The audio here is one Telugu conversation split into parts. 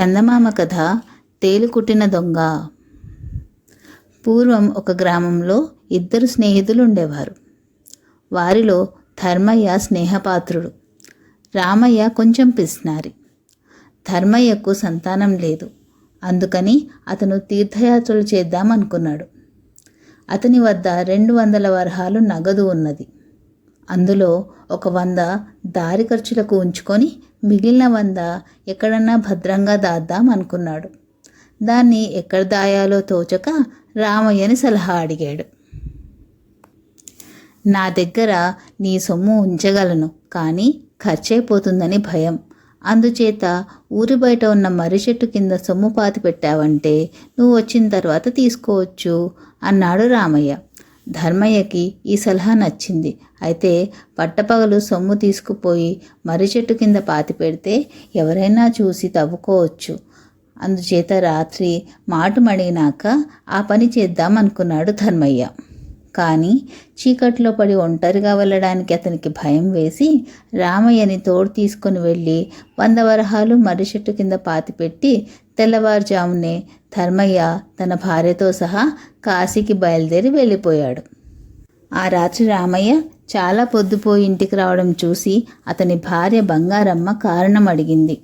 చందమామ కథ తేలుకుట్టిన దొంగ. పూర్వం ఒక గ్రామంలో ఇద్దరు స్నేహితులు ఉండేవారు వారిలో ధర్మయ్య స్నేహపాత్రుడు. రామయ్య కొంచెం పిస్నారి. ధర్మయ్యకు సంతానం లేదు. అందుకని అతను తీర్థయాత్రలు చేద్దామనుకున్నాడు. అతని వద్ద రెండు వందల వరహాలు నగదు ఉన్నది. అందులో ఒక వంద దారి ఖర్చులకు ఉంచుకొని మిగిలిన వంద ఎక్కడన్నా భద్రంగా దాద్దాం అనుకున్నాడు. దాన్ని ఎక్కడ దాయాలో తోచక రామయ్యని సలహా అడిగాడు. నా దగ్గర నీ సొమ్ము ఉంచగలను కానీ ఖర్చైపోతుందని భయం. అందుచేత ఊరి బయట ఉన్న మర్రి చెట్టు కింద సొమ్ము పాతి పెట్టావంటే నువ్వు వచ్చిన తర్వాత తీసుకోవచ్చు అన్నాడు రామయ్య. ధర్మయ్యకి ఈ సలహా నచ్చింది. అయితే పట్టపగలు సొమ్ము తీసుకుపోయి మర్రి చెట్టు కింద పాతి పెడితే ఎవరైనా చూసి తవ్వుకోవచ్చు. అందుచేత రాత్రి మాటు మడిగినాక ఆ పని చేద్దాం అనుకున్నాడు ధర్మయ్య. కానీ చీకట్లో పడి ఒంటరిగా వెళ్ళడానికి అతనికి భయం వేసి రామయ్యని తోడు తీసుకొని వెళ్ళి వంద వరహాలు మర్రి చెట్టు కింద పాతిపెట్టి తెల్లవారుజామునే ధర్మయ్య తన భార్యతో సహా కాశీకి బయలుదేరి వెళ్ళిపోయాడు. ఆ రాత్రి రామయ్య చాలా పొద్దుపోయి ఇంటికి రావడం చూసి అతని భార్య బంగారమ్మ కారణం అడిగింది.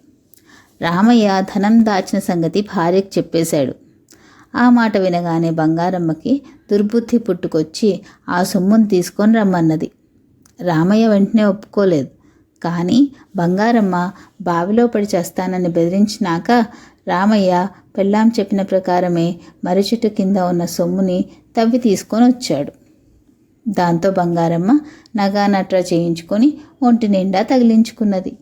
రామయ్య ధనం దాచిన సంగతి భార్యకు చెప్పేశాడు. ఆ మాట వినగానే బంగారమ్మకి దుర్బుద్ధి పుట్టుకొచ్చి ఆ సొమ్మును తీసుకొని రమ్మన్నది. రామయ్య వెంటనే ఒప్పుకోలేదు. కానీ బంగారమ్మ బావిలో పడి చేస్తానని బెదిరించినాక రామయ్య పెళ్ళాం చెప్పిన ప్రకారమే మర్రి చెట్టు కింద ఉన్న సొమ్ముని తవ్వి తీసుకొని వచ్చాడు. దాంతో బంగారమ్మ నగానట్రా చేయించుకొని ఒంటి నిండా తగిలించుకున్నది.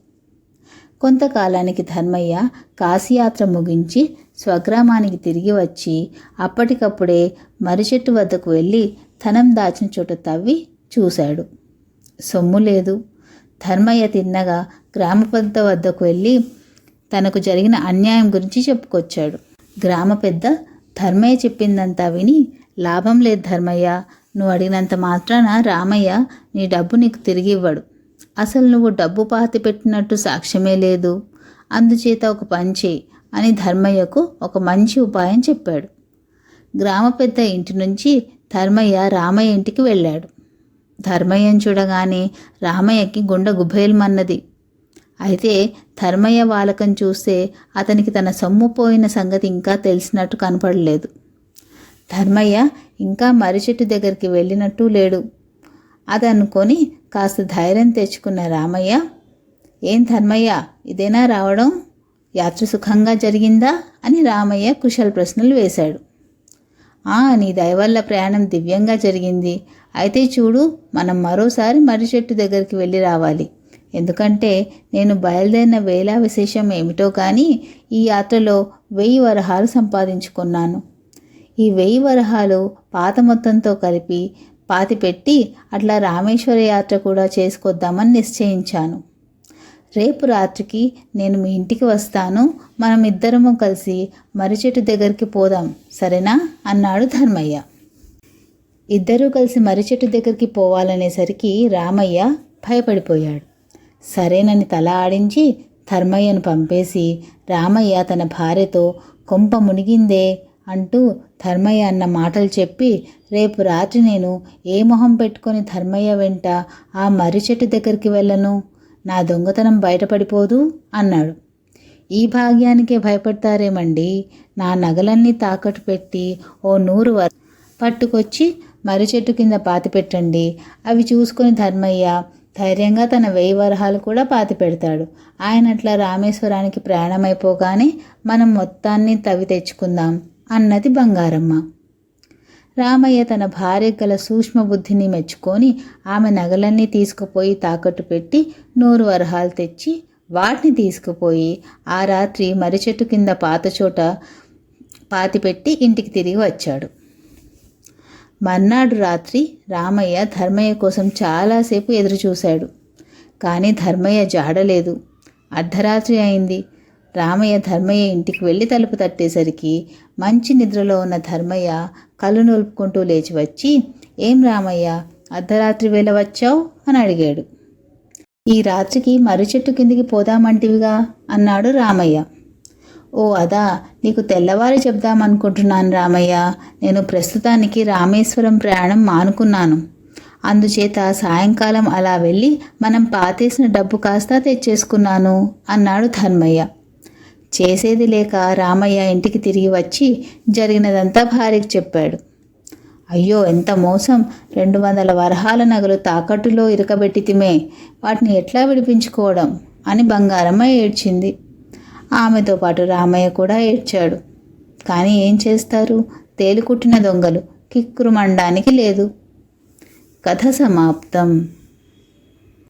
కొంతకాలానికి ధర్మయ్య కాశీయాత్ర ముగించి స్వగ్రామానికి తిరిగి వచ్చి అప్పటికప్పుడే మరిచెట్టు వద్దకు వెళ్ళి ధనం దాచిన చోట తవ్వి చూశాడు. సొమ్ము లేదు. ధర్మయ్య తిన్నగా గ్రామ పెద్ద వద్దకు వెళ్ళి తనకు జరిగిన అన్యాయం గురించి చెప్పుకొచ్చాడు. గ్రామ పెద్ద ధర్మయ్య చెప్పిందంతా విని లాభం లేదు ధర్మయ్య. నువ్వు అడిగినంత మాత్రాన రామయ్య నీ డబ్బు నీకు తిరిగి ఇవ్వడు. అసలు నువ్వు డబ్బు పాతి పెట్టినట్టు సాక్ష్యమే లేదు. అందుచేత ఒక పని చేయి. అని ధర్మయ్యకు ఒక మంచి ఉపాయం చెప్పాడు. గ్రామ పెద్ద ఇంటి నుంచి ధర్మయ్య రామయ్య ఇంటికి వెళ్ళాడు. ధర్మయ్యను చూడగానే రామయ్యకి గుండె గుబేల్మన్నది. అయితే ధర్మయ్య వాలకం చూస్తే అతనికి తన సొమ్ము పోయిన సంగతి ఇంకా తెలిసినట్టు కనపడలేదు. ధర్మయ్య ఇంకా మర్రి చెట్టు దగ్గరికి వెళ్ళినట్టు లేడు. అది అనుకొని కాస్త ధైర్యం తెచ్చుకున్న రామయ్య ఏం ధర్మయ్య ఇదేనా రావడం? యాత్ర సుఖంగా జరిగిందా అని రామయ్య కుశల ప్రశ్నలు వేశాడు. ఆ నీ దయవల్ల ప్రయాణం దివ్యంగా జరిగింది. అయితే చూడు మనం మరోసారి మర్రి చెట్టు దగ్గరికి వెళ్ళి రావాలి. ఎందుకంటే నేను బయలుదేరిన వేళ విశేషం ఏమిటో కానీ ఈ యాత్రలో వెయ్యి వరహాలు సంపాదించుకున్నాను. ఈ వెయ్యి వరహాలు పాత మొత్తంతో కలిపి పాతిపెట్టి అట్లా రామేశ్వర యాత్ర కూడా చేసుకొద్దామని నిశ్చయించాను. రేపు రాత్రికి నేను మీ ఇంటికి వస్తాను. మనం ఇద్దరము కలిసి మర్రి చెట్టు దగ్గరికి పోదాం. సరేనా? అన్నాడు ధర్మయ్య. ఇద్దరూ కలిసి మర్రి చెట్టు దగ్గరికి పోవాలనేసరికి రామయ్య భయపడిపోయాడు. సరేనని తల ఆడించి ధర్మయ్యను పంపేసి రామయ్య తన భార్యతో కొంప మునిగిందే అంటూ ధర్మయ్య అన్న మాటలు చెప్పి రేపు రాత్రి నేను ఏ మొహం పెట్టుకొని ధర్మయ్య వెంట ఆ మర్రి చెట్టు దగ్గరికి వెళ్ళను? నా దొంగతనం బయటపడిపోదు అన్నాడు. ఈ భాగ్యానికే భయపడతారేమండి? నా నగలన్నీ తాకట్టు పెట్టి ఓ నూరు వ పట్టుకొచ్చి మర్రి చెట్టు కింద పాతి పెట్టండి అవి చూసుకుని ధర్మయ్య ధైర్యంగా తన వెయ్యి వరహాలు కూడా పాతి పెడతాడు ఆయన అట్లా రామేశ్వరానికి ప్రయాణమైపోగానే మనం మొత్తాన్ని తవ్వి తెచ్చుకుందాం అన్నది బంగారమ్మ. రామయ్య తన భార్య గల సూక్ష్మ బుద్ధిని మెచ్చుకొని ఆమె నగలన్నీ తీసుకుపోయి తాకట్టు పెట్టి నూరు వరహాలు తెచ్చి వాటిని తీసుకుపోయి ఆ రాత్రి మర్రి చెట్టు కింద పాత చోట పాతిపెట్టి ఇంటికి తిరిగి వచ్చాడు. మర్నాడు రాత్రి రామయ్య ధర్మయ్య కోసం చాలాసేపు ఎదురుచూశాడు. కానీ ధర్మయ్య జాడలేదు. అర్ధరాత్రి అయింది. రామయ్య ధర్మయ్య ఇంటికి వెళ్ళి తలుపు తట్టేసరికి మంచి నిద్రలో ఉన్న ధర్మయ్య కళ్ళు నొలుపుకుంటూ లేచి వచ్చి ఏం రామయ్య అర్ధరాత్రి వేళ వచ్చావు? అని అడిగాడు. ఈ రాత్రికి మర్రి చెట్టు కిందికి పోదామంటివిగా? అన్నాడు రామయ్య. ఓ అదా నీకు తెల్లవారి చెప్దామనుకుంటున్నాను రామయ్య. నేను ప్రస్తుతానికి రామేశ్వరం ప్రయాణం మానుకున్నాను. అందుచేత సాయంకాలం అలా వెళ్ళి మనం పాతేసిన డబ్బు కాస్త తెచ్చేసుకున్నాను అన్నాడు ధర్మయ్య. చేసేది లేక రామయ్య ఇంటికి తిరిగి వచ్చి జరిగినదంతా భార్యకి చెప్పాడు. అయ్యో ఎంత మోసం. రెండు వందల వరహాల నగలు తాకట్టులో ఇరకబెట్టితిమే. వాటిని ఎట్లా విడిపించుకోవడం అని బంగారమ్మ ఏడ్చింది. ఆమెతో పాటు రామయ్య కూడా ఏడ్చాడు. కానీ ఏం చేస్తారు? తేలికుట్టిన దొంగలు కిక్కురు మండానికి లేదు. కథ సమాప్తం.